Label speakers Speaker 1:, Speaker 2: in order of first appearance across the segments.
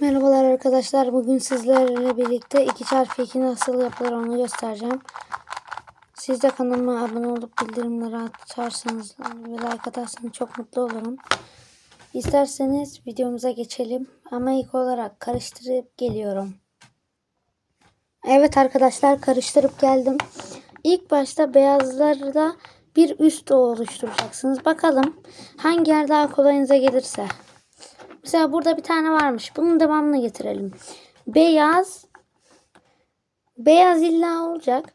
Speaker 1: Merhabalar arkadaşlar. Bugün sizlerle birlikte 2 çarpı 2 nasıl yapılır onu göstereceğim. Siz de kanalıma abone olup bildirimleri açarsanız ve like atarsanız çok mutlu olurum. İsterseniz videomuza geçelim. Ama ilk olarak karıştırıp geliyorum. Evet arkadaşlar karıştırıp geldim. İlk başta beyazlarda bir üst oluşturacaksınız. Bakalım hangi yer daha kolayınıza gelirse. Mesela burada bir tane varmış. Bunun devamını getirelim. Beyaz. Beyaz illa olacak.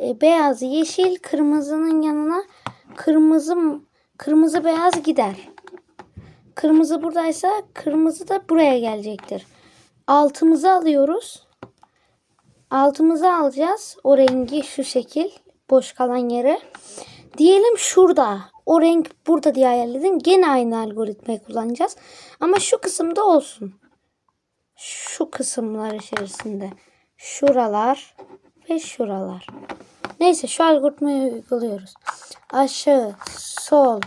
Speaker 1: E, beyaz, yeşil, kırmızının yanına kırmızı kırmızı beyaz gider. Kırmızı buradaysa kırmızı da buraya gelecektir. Altımızı alıyoruz. Altımızı alacağız. O rengi şu şekil. Boş kalan yere. Diyelim şurada. O renk burada diye ayarladın. Gene aynı algoritmayı kullanacağız. Ama şu kısımda olsun. Şu kısımlar içerisinde. Şuralar ve şuralar. Neyse şu algoritmayı uyguluyoruz. Aşağı, sol,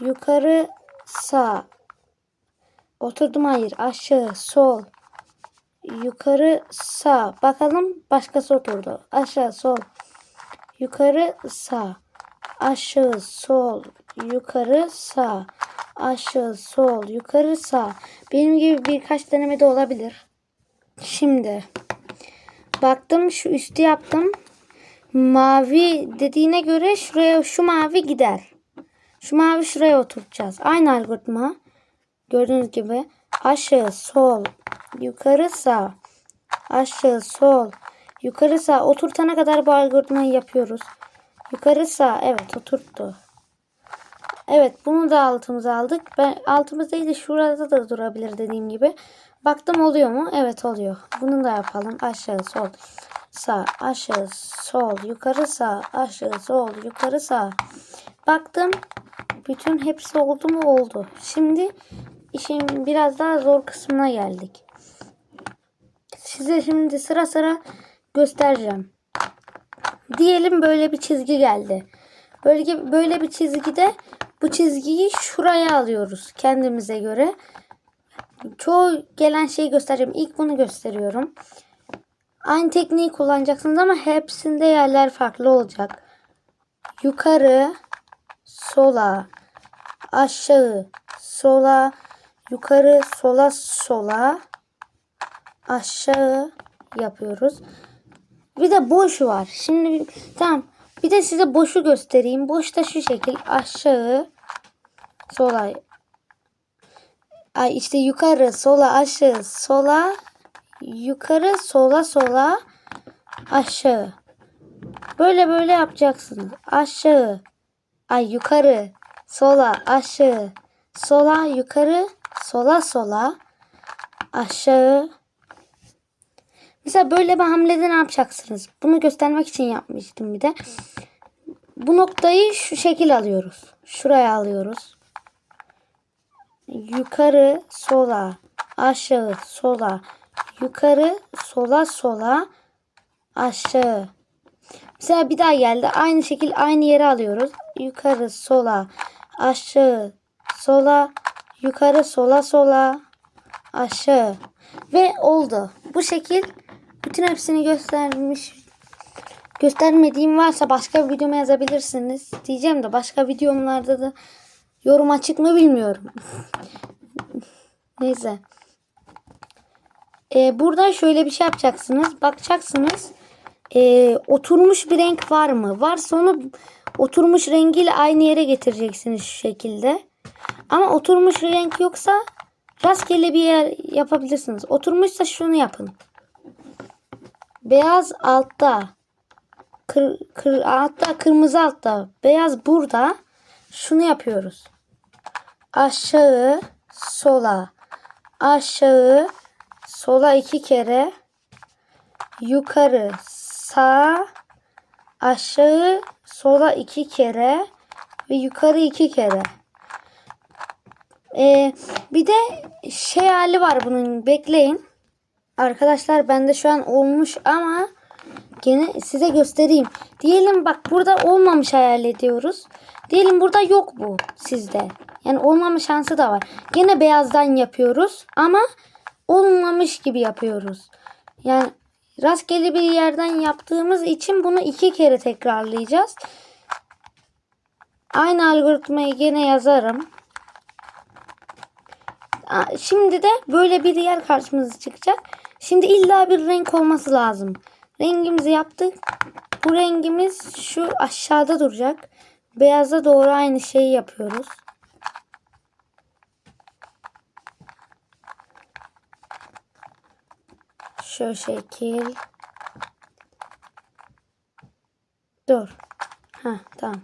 Speaker 1: yukarı, sağ. Oturdum hayır. Aşağı, sol, yukarı, sağ. Bakalım başkası oturdu. Aşağı, sol, yukarı, sağ aşağı sol yukarı sağ. Aşağı sol yukarı sağ. Benim gibi birkaç deneme de olabilir. Şimdi baktım şu üstü yaptım. Mavi dediğine göre şuraya şu mavi gider. Şu mavi şuraya oturtacağız. Aynı algoritma gördüğünüz gibi. Aşağı sol yukarı sağ. Aşağı sol yukarı sağ. Oturtana kadar bu algoritmayı yapıyoruz Yukarı sağ. Evet oturttu. Evet bunu da altımıza aldık. Ben altımız değil de şurada da durabilir dediğim gibi. Baktım oluyor mu? Evet oluyor. Bunu da yapalım. Aşağı sol sağ aşağı sol yukarı sağ aşağı sol yukarı sağ. Baktım bütün hepsi oldu mu oldu. Şimdi işin biraz daha zor kısmına geldik. Size şimdi sıra sıra göstereceğim. Diyelim böyle bir çizgi geldi. Böyle, böyle bir çizgide bu çizgiyi şuraya alıyoruz kendimize göre. Çoğu gelen şeyi göstereceğim. İlk bunu gösteriyorum. Aynı tekniği kullanacaksınız ama hepsinde yerler farklı olacak. Yukarı, sola, aşağı, sola, yukarı, sola, sola, aşağı yapıyoruz. Bir de boş var. Şimdi tamam. Bir de size boşu göstereyim. Boş da şu şekil. Aşağı. Sola. Ay işte yukarı, sola, aşağı, sola, yukarı, sola, sola, aşağı. Böyle böyle yapacaksınız. Aşağı. Ay yukarı, sola, aşağı, sola, yukarı, sola, sola, aşağı, Mesela böyle bir hamlede ne yapacaksınız? Bunu göstermek için yapmıştım bir de. Bu noktayı şu şekil alıyoruz. Şuraya alıyoruz. Yukarı, sola, aşağı, sola, yukarı, sola, sola, aşağı. Mesela bir daha geldi. Aynı şekil aynı yere alıyoruz. Yukarı, sola, aşağı, sola, yukarı, sola, sola, aşağı. Ve oldu. Bu şekil bütün hepsini göstermiş. Göstermediğim varsa başka bir videoma yazabilirsiniz. Diyeceğim de başka videomlarda da yorum açık mı bilmiyorum. Neyse. Ee, burada şöyle bir şey yapacaksınız. Bakacaksınız. Ee, oturmuş bir renk var mı? Varsa onu oturmuş rengiyle aynı yere getireceksiniz şu şekilde. Ama oturmuş renk yoksa rastgele bir yer yapabilirsiniz. Oturmuşsa şunu yapın. Beyaz altta. Kır, kır, altta kırmızı altta. Beyaz burada. Şunu yapıyoruz. Aşağı sola. Aşağı sola iki kere. Yukarı sağ. Aşağı sola iki kere. Ve yukarı iki kere. Ee, bir de şey hali var bunun. Bekleyin. Arkadaşlar bende şu an olmuş ama gene size göstereyim. Diyelim bak burada olmamış hayal ediyoruz. Diyelim burada yok bu sizde. Yani olmama şansı da var. Gene beyazdan yapıyoruz ama olmamış gibi yapıyoruz. Yani rastgele bir yerden yaptığımız için bunu iki kere tekrarlayacağız. Aynı algoritmayı gene yazarım. Şimdi de böyle bir yer karşımıza çıkacak. Şimdi illa bir renk olması lazım. Rengimizi yaptık. Bu rengimiz şu aşağıda duracak. Beyaza doğru aynı şeyi yapıyoruz. Şu şekil. Dur. Ha tamam.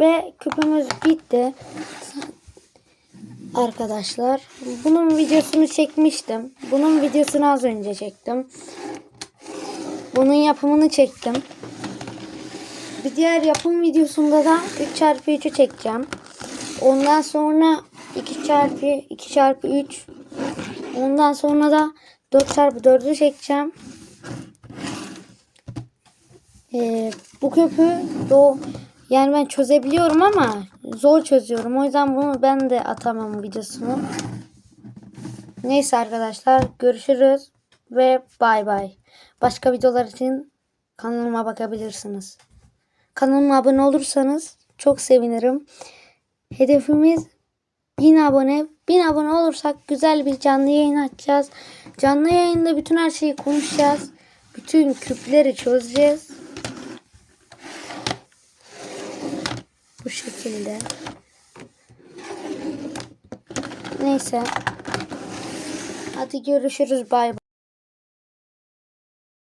Speaker 1: Ve küpümüz bitti. Arkadaşlar bunun videosunu çekmiştim. Bunun videosunu az önce çektim. Bunun yapımını çektim. Bir diğer yapım videosunda da 3x3'ü çekeceğim. Ondan sonra 2x 2x 3 Ondan sonra da 4x4'ü çekeceğim. Ee, bu köpü do yani ben çözebiliyorum ama zor çözüyorum. O yüzden bunu ben de atamam videosunu. Neyse arkadaşlar görüşürüz ve bay bay. Başka videolar için kanalıma bakabilirsiniz. Kanalıma abone olursanız çok sevinirim. Hedefimiz 1000 abone. 1000 abone olursak güzel bir canlı yayın açacağız. Canlı yayında bütün her şeyi konuşacağız. Bütün küpleri çözeceğiz. Bu şekilde. Neyse. Hadi görüşürüz. Bay bay.